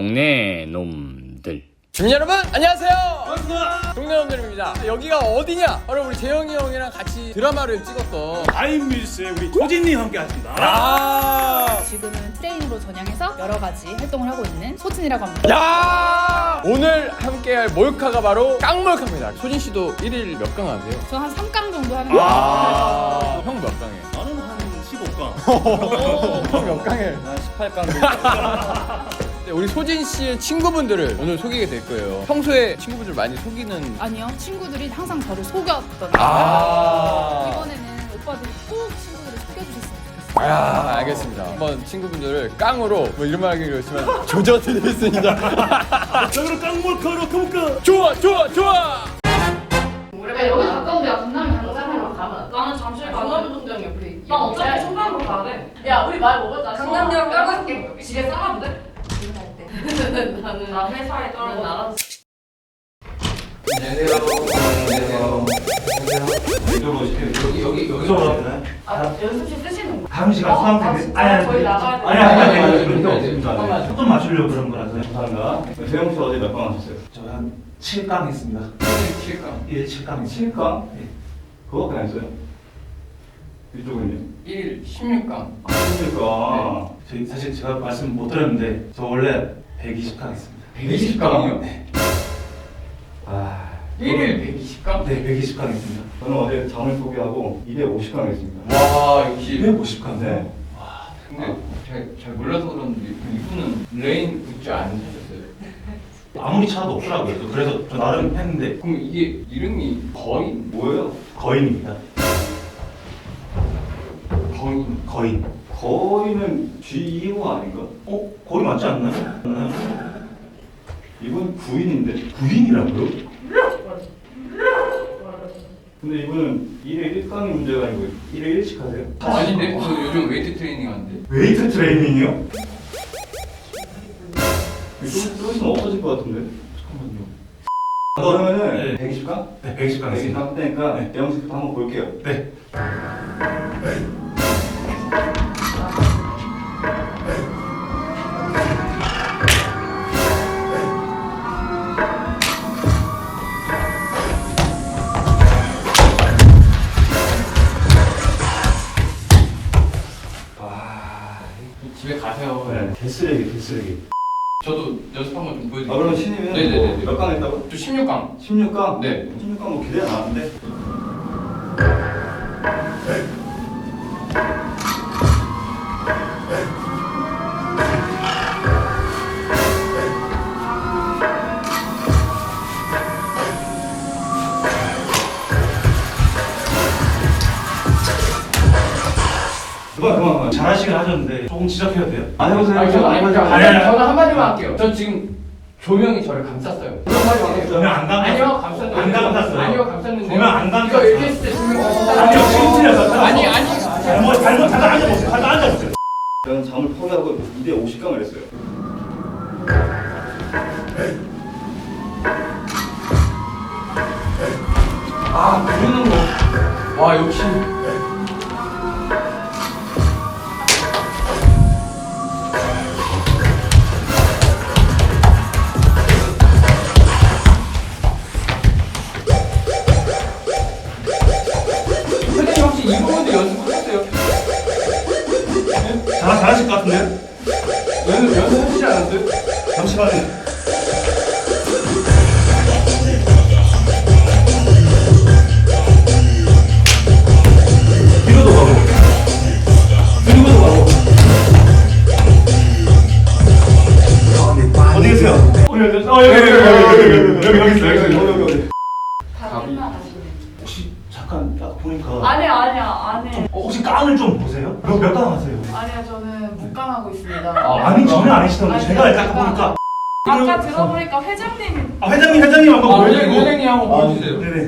동네 놈들. 주민 여러분 안녕하세요 동네 놈들입니다 여기가 어디냐 바로 우리 재영이 형이랑 같이 드라마를 찍었던 아임밀스의 우리 소진님 함께 하십니다. 아 지금은 트레이너로 전향해서 여러 가지 활동을 하고 있는 소진이라고 합니다. 야! 오늘 함께할 몰카가 바로 깡몰카입니다 소진 씨도 1일 몇 강 하세요? 저한 3강 정도 하는 거 같아요. 아, 형 몇 강해? 나는 한 15강. 형 몇 강해? 한 18강. 네, 우리 소진 씨의 친구분들을 오늘 속이게 될 거예요 평소에 친구분들 많이 속이는 아니요, 친구들이 항상 저를 속였던 아 이번에는 오빠들이 꼭 친구들을 속여주셨으면 좋겠어요. 아, 알겠습니다. 한번 친구분들을 깡으로 뭐 이런 말 하기 그렇지만 조져드리겠습니다. 자 그럼 깡몰카로 가볼까? 좋아, 좋아, 좋아. 그러니까 여기 가까운데 강남에 강남으로 가면 나는 잠실 강남 운동장이야 우리. 난난 어차피 청담으로 가야 돼. 야 우리 말 먹었다. 강남역 있을게. 집에 싸가면 돼? 나는 나 회사에 떨고 나가서. 이쪽으로 오시면 여기 여기 여기서 하나요? 아 연습실 쓰시는 거. 다음 시간 수강 때문에 아, 아니 아니 저희 나가야 돼. 아니 아니 아니 아니 그런 게 없습니다. 잠깐만. 초점 맞추려고 그런 거라서 감사합니다. 재영 씨 어제 몇강 하셨어요? 저한 7강 했습니다. 7강. 예, 7강. 7강? 예. 그거밖에 안 했어요? 이쪽은요? 1, 16강. 아, 7강. 저희 사실 제가 말씀 못 드렸는데 저 원래 120강 했습니다. 120강이요? 네. 아, 1일 120강? 네, 120강 했습니다. 저는 어제 장을 포기하고 250강 했습니다. 와 역시. 250강. 네. 근데 잘, 잘 몰라서 그런데 이분은 레인 굿즈 안 사셨어요? 아무리 차도 없더라고요. 그래서 저 나름 했는데 그럼 이게 이름이 거인? 뭐예요? 거인입니다. 거인. 거인. 거인은 G2호 아닌가? 어? 거인 맞지 않나요? 이분 부인인데. 부인이라고요? 근데 이분은 1회 1강이 문제가 아니고 1회 1식 하세요? 아닌데? 저 요즘 웨이트 트레이닝 하는데. 웨이트 트레이닝이요? 좀, 좀 있으면 없어질 것 같은데. 잠깐만요. 그러면은 네. 120강? 네, 120강 했습니다. 120강 때니까 대형 스부터 한번 볼게요. 네. 집에 가세요. 네. 개쓰레기, 개쓰레기. 저도 연습 한번 좀 아, 보여드릴게요. 그러면 신입은 네네네. 뭐 몇강 했다고? 저 16강. 16강? 네. 16강 뭐 기대가 나는데. 그만 그만 그만 잘하시긴 하셨는데 조금 지적해도 돼요? 안 해보세요. 아니, 저, 아니, 저, 아니, 아니, 아니. 저는 한마디만 할게요. 저 지금 조명이 저를 감쌌어요. 조명 안 감쌌어요? 아니요, 감쌌어요. 안 감쌌어요? 아니요, 감쌌는데. 조명 안 이거 감쌌어요? 얘기했을 때 조명 감쌌어요. 아니요 지금 틀렸어요 아니, 아니. 잘못 잘못 잠깐 앉아보세요 잠깐 앉아보세요 저는 잠을 포기하고 2대 50강을 했어요. 잘, 잘하실 것 같은데요? 연습, 연습하시지 않았어요? 잠시만요 뒤로도 가고 뒤로도 가고 어디 계세요? 어 여기 여기 어, 여기 여기 여기 여기 여기 여기 여기 있어요 여기 있어요 여기, 여기. 다 끝나가시네. 혹시 잠깐 딱 보니까 아니야 아니야 아니. 어, 혹시 깡을 좀 보세요? 몇몇강 하세요? 아니야 저는 묵강하고 있습니다. 아, 아니 전혀 아니시던데 아니, 제가 제가 딱 보니까 아까 들어보니까 회장님이 아 회장님 회장님 한번 아, 보여주고 회장님, 회장님 한번 아, 보여주세요. 네네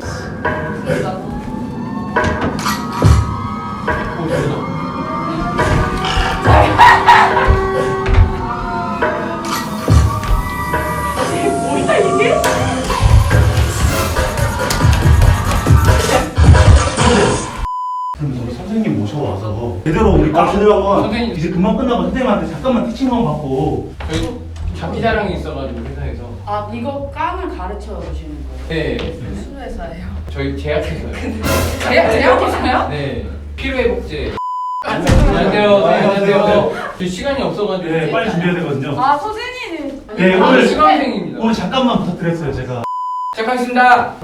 오, 잘한다. 우리 아, 한번. 선생님 이제 금방 끝나고 선생님한테 잠깐만 티칭 한번 받고 저희 장기 자랑이 있어가지고 회사에서. 아 이거 깡을 가르쳐 주시는 거예요? 네. 무슨 회사예요? 저희 제약회사요. 제약 제약회사요? 네. 피로회복제. 안녕하세요. 네, 안녕하세요. 저 시간이 없어가지고. 네, 빨리 준비해야 되거든요. 아 서진이는 네, 아, 오늘 수강생입니다. 오늘 잠깐만 부탁드렸어요, 제가. 시작하겠습니다.